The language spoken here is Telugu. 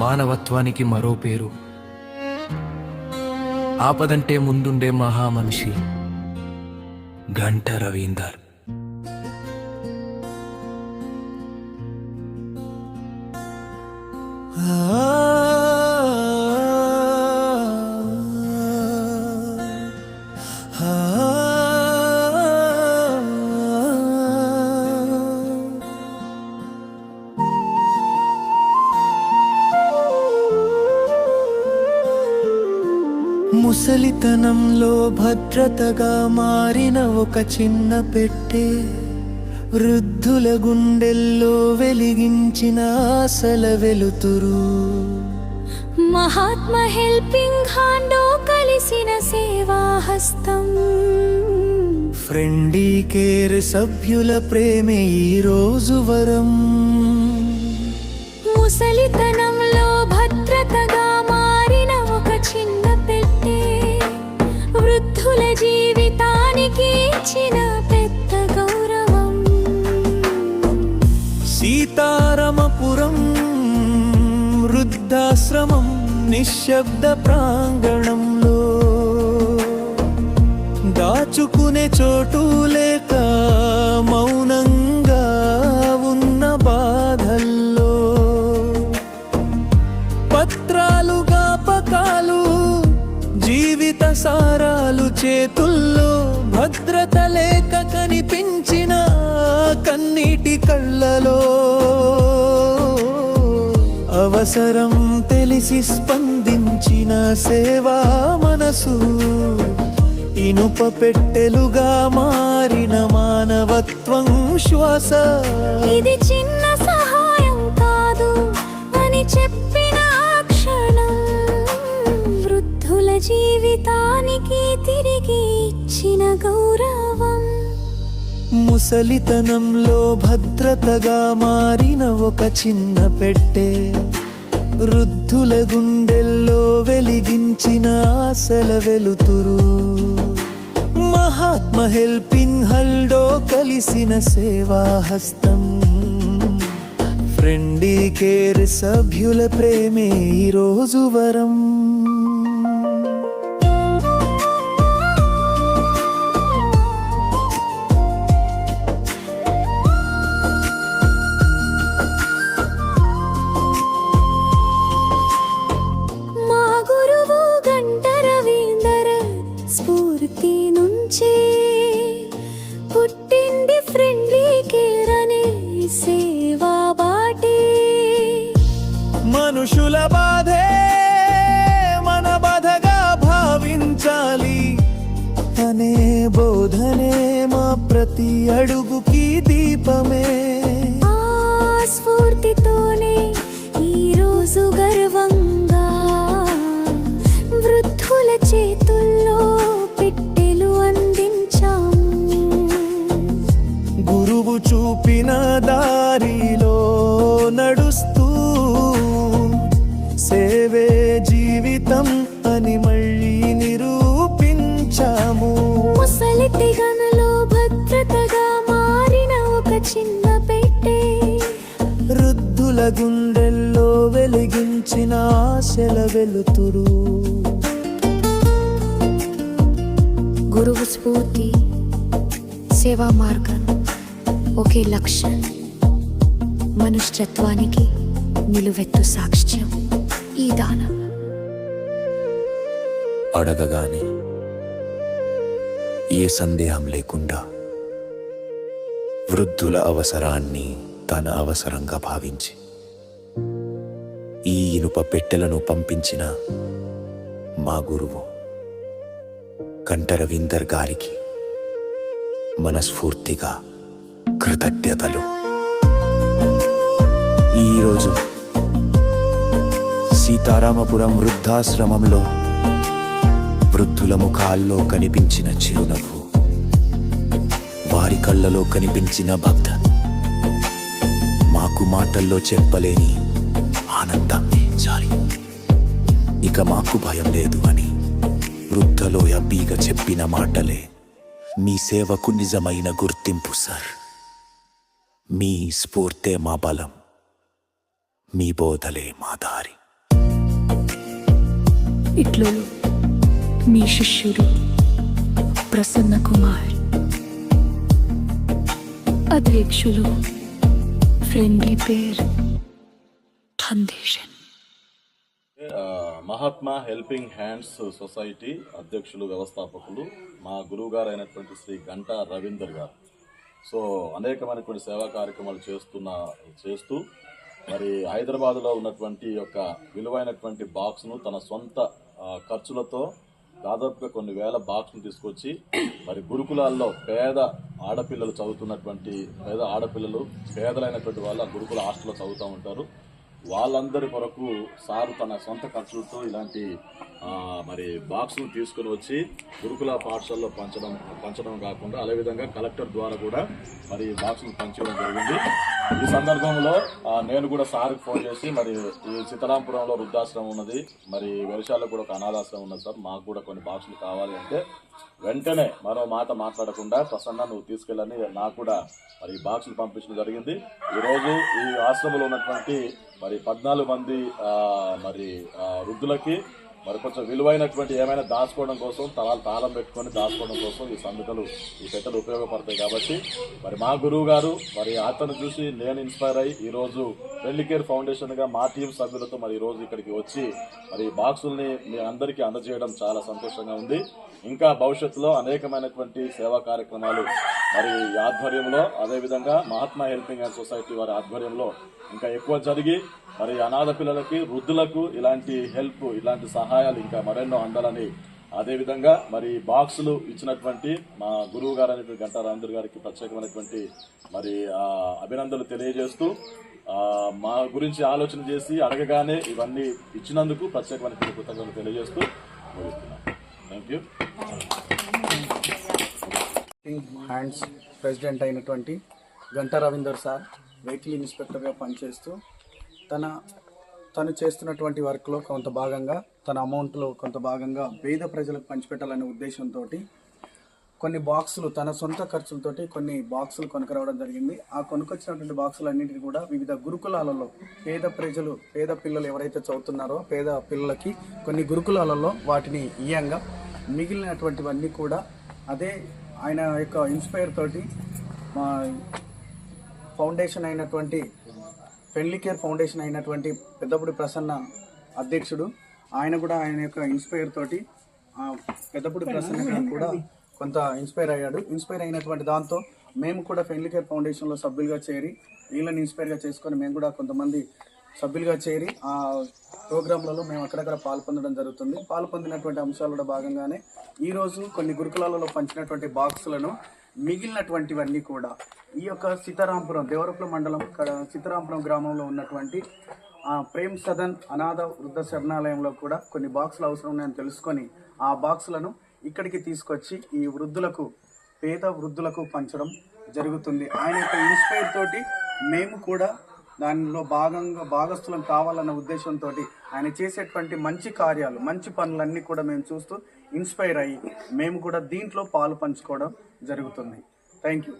మానవత్వానికి మరో పేరు. ఆపదంటే ముందుండే మహామనిషి గంట రవీందర్. ముసలితనంలో భద్రతగా మారిన ఒక చిన్న పెట్టె వృద్ధుల గుండెల్లో వెలిగించిన ఆశల వెలుతురు. మహాత్మ హెల్పింగ్ హ్యాండో కలిసిన సేవాహస్తం. ఫ్రెండీ కేర్ సభ్యుల ప్రేమే ఈ రోజు వరం. ముసలితనంలో భద్రతగా నిశ్శబ్ద ప్రాంగణంలో దాచుకునే చోటు లేక మౌనంగా ఉన్న బాధల్లో పత్రాలు గాపకాలు జీవిత సారాలు చేతుల్లో భద్రత లేక కనిపించిన కన్నీటి కళ్ళలో అవసరం తెలిసి స్పందించిన సేవా మనసు. ఇనుప పెట్టెలుగా మారిన మానవత్వం శ్వాస. ఇది చిన్న సహాయం కాదు అని చెప్పిన క్షణం. వృద్ధుల జీవితానికి తిరిగి ఇచ్చిన గౌరవం ముసలితనంలో భద్రతగా మారిన ఒక చిన్న పెట్టే వృద్ధుల గుండెల్లో వెలిగించిన ఆశల వెలుతురు. మహాత్మ హెల్పింగ్ హల్డో కలిసిన సేవాహస్తం. ఫ్రెండీ కేర్ సభ్యుల ప్రేమే ఈరోజు వరం. బోధనే మా ప్రతి అడుగుకి దీపమే. స్ఫూర్తితోనే ఈ రోజుగా గుండెల్లో వెలిగించిన ఆశల వెలుతురు. గురువు స్ఫూర్తి సేవా మార్గం ఒకే లక్ష్యం మనుష్యత్వానికి నిలువెత్తు సాక్ష్యం ఈ దానం. అడగగానే ఏ సందేహం లేకుండా వృద్ధుల అవసరాన్ని తన అవసరంగా భావించి ఈ ఇనుప పెట్టెలను పంపించిన మా గురువు కంఠరవీందర్ గారికి మనస్ఫూర్తిగా కృతజ్ఞతలు. ఈరోజు సీతారామపురం వృద్ధాశ్రమంలో వృద్ధుల ముఖాల్లో కనిపించిన చిరునవ్వు వారి కళ్ళలో కనిపించిన భక్త మాకు మాటల్లో చెప్పలేని ఆలోచించాలి. ఇక మాకు భయం లేదు అని వృద్ధలోయ బీగ చెప్పిన మాటలే మీ సేవకు నిజమైన గుర్తింపు సార్. మీ స్ఫూర్తే మా బలం మీ బోధలే మా దారి. ఇట్లు మీ శిష్యుడు ప్రసన్న కుమార్. అధ్యక్షులు friendly pair foundation Mahatma helping hands society అధ్యక్షులు వ్యవస్థాపకులు మా గురువు గారు అయినటువంటి శ్రీ గంటా రవీందర్ గారు. సో అనేకమైనటువంటి సేవా కార్యక్రమాలు చేస్తున్న చేస్తూ మరి హైదరాబాద్లో ఉన్నటువంటి యొక్క విలువైనటువంటి బాక్స్ను తన సొంత ఖర్చులతో దాదాపుగా కొన్ని వేల బాక్స్ను తీసుకొచ్చి మరి గురుకులాల్లో పేద ఆడపిల్లలు చదువుతున్నటువంటి పేద ఆడపిల్లలు పేదలైనటువంటి వాళ్ళు ఆ గురుకుల హాస్టల్లో చదువుతూ ఉంటారు. వాళ్ళందరి కొరకు సారు తన సొంత ఖర్చులతో ఇలాంటి మరి బాక్సులు తీసుకుని వచ్చి గురుకుల పాఠశాలలో పంచడం పంచడం కాకుండా అదేవిధంగా కలెక్టర్ ద్వారా కూడా మరి బాక్సులు పంచడం జరిగింది. ఈ సందర్భంలో నేను కూడా సార్కి ఫోన్ చేసి మరి ఈ సీతారాంపురంలో వృద్ధాశ్రమం ఉన్నది మరి వెలిశాలలో కూడా ఒక అనాథాశ్రమం ఉన్నది సార్ మాకు కూడా కొన్ని బాక్సులు కావాలి అంటే వెంటనే మరో మాట మాట్లాడకుండా ప్రసన్న నువ్వు తీసుకెళ్ళని నాకు కూడా మరి బాక్సులు పంపించడం జరిగింది. ఈరోజు ఈ ఆశ్రమంలో ఉన్నటువంటి మరి పద్నాలుగు మంది మరి వృద్ధులకి మరి కొంచెం విలువైనటువంటి ఏమైనా దాచుకోవడం కోసం తలాలు తాళం పెట్టుకొని దాచుకోవడం కోసం ఈ సందుకలు ఈ పెట్టలు ఉపయోగపడతాయి కాబట్టి మరి మా గురువు గారు మరి అతను చూసి నేను ఇన్స్పైర్ అయ్యి ఈ రోజు ఫ్రెండ్లీ కేర్ ఫౌండేషన్గా మా టీం సభ్యులతో మరి ఈ రోజు ఇక్కడికి వచ్చి మరి బాక్సుల్ని మీ అందరికీ అందజేయడం చాలా సంతోషంగా ఉంది. ఇంకా భవిష్యత్తులో అనేకమైనటువంటి సేవా కార్యక్రమాలు మరి ఈ ఆధ్వర్యంలో అదేవిధంగా మహాత్మా హెల్పింగ్ అండ్ సొసైటీ వారి ఆధ్వర్యంలో ఇంకా ఎక్కువ జరిగి మరి అనాథ పిల్లలకి వృద్ధులకు ఇలాంటి హెల్ప్ ఇలాంటి సహాయాలు ఇంకా మరెన్నో అందాలని అదేవిధంగా మరి బాక్సులు ఇచ్చినటువంటి మా గురువు గారు అనేటువంటి గంటా రామేంద్ర గారికి ప్రత్యేకమైనటువంటి మరి అభినందనలు తెలియజేస్తూ మా గురించి ఆలోచన చేసి అడగగానే ఇవన్నీ ఇచ్చినందుకు ప్రత్యేకమైనటువంటి కృతజ్ఞతలు తెలియజేస్తూ ముగిస్తున్నాను. థ్యాంక్ యూ హ్యాండ్స్ ప్రెసిడెంట్ అయినటువంటి గంటా రవీందర్ సార్ వెహికల్ ఇన్స్పెక్టర్గా పనిచేస్తూ తన తను చేస్తున్నటువంటి వర్క్లో కొంత భాగంగా తన అమౌంట్లో కొంత భాగంగా పేద ప్రజలకు పంచిపెట్టాలనే ఉద్దేశంతో కొన్ని బాక్సులు తన సొంత ఖర్చులతోటి కొన్ని బాక్సులు కొనుకరావడం జరిగింది. ఆ కొనుకొచ్చినటువంటి బాక్సులన్నింటినీ కూడా వివిధ గురుకులాలలో పేద ప్రజలు పేద పిల్లలు ఎవరైతే చదువుతున్నారో పేద పిల్లలకి కొన్ని గురుకులాలలో వాటిని ఇయ్యంగా మిగిలినటువంటివన్నీ కూడా అదే ఆయన యొక్క ఇన్స్పైర్ తోటి మా ఫౌండేషన్ అయినటువంటి ఫ్రెండ్లీ కేర్ ఫౌండేషన్ అయినటువంటి పెద్దపూడి ప్రసన్న అధ్యక్షుడు. ఆయన కూడా ఆయన యొక్క ఇన్స్పైర్ తోటి పెద్దపూడి ప్రసన్న గారు కూడా కొంత ఇన్స్పైర్ అయ్యాడు. ఇన్స్పైర్ అయినటువంటి దాంతో మేము కూడా ఫ్రెండ్లీ కేర్ ఫౌండేషన్లో సభ్యులుగా చేరి వీళ్ళని ఇన్స్పైర్గా చేసుకొని మేము కూడా కొంతమంది సభ్యులుగా చేరి ఆ ప్రోగ్రాంలలో మేము అక్కడక్కడ పాల్పొందడం జరుగుతుంది. పాల్పొందినటువంటి అంశాలలో భాగంగానే ఈ రోజు కొన్ని గురుకులాలలో పంచినటువంటి బాక్సులను మిగిలినటువంటివన్నీ కూడా ఈ యొక్క సీతారాంపురం దేవరపుల మండలం సీతారాంపురం గ్రామంలో ఉన్నటువంటి ఆ, ప్రేమ్ సదన్ అనాథ వృద్ధ శరణాలయంలో కూడా కొన్ని బాక్సులు అవసరం ఉన్నాయని తెలుసుకొని ఆ బాక్సులను ఇక్కడికి తీసుకొచ్చి ఈ వృద్ధులకు పేద వృద్ధులకు పంచడం జరుగుతుంది. ఆయన యొక్క ఇన్స్పైర్ తోటి మేము కూడా దానిలో భాగంగా భాగస్థులం కావాలన్న ఉద్దేశంతో ఆయన చేసేటువంటి మంచి కార్యాలు మంచి పనులన్నీ కూడా మేము చూస్తూ ఇన్స్పైర్ అయ్యి మేము కూడా దీంట్లో పాలు పంచుకోవడం జరుగుతుంది. Thank you.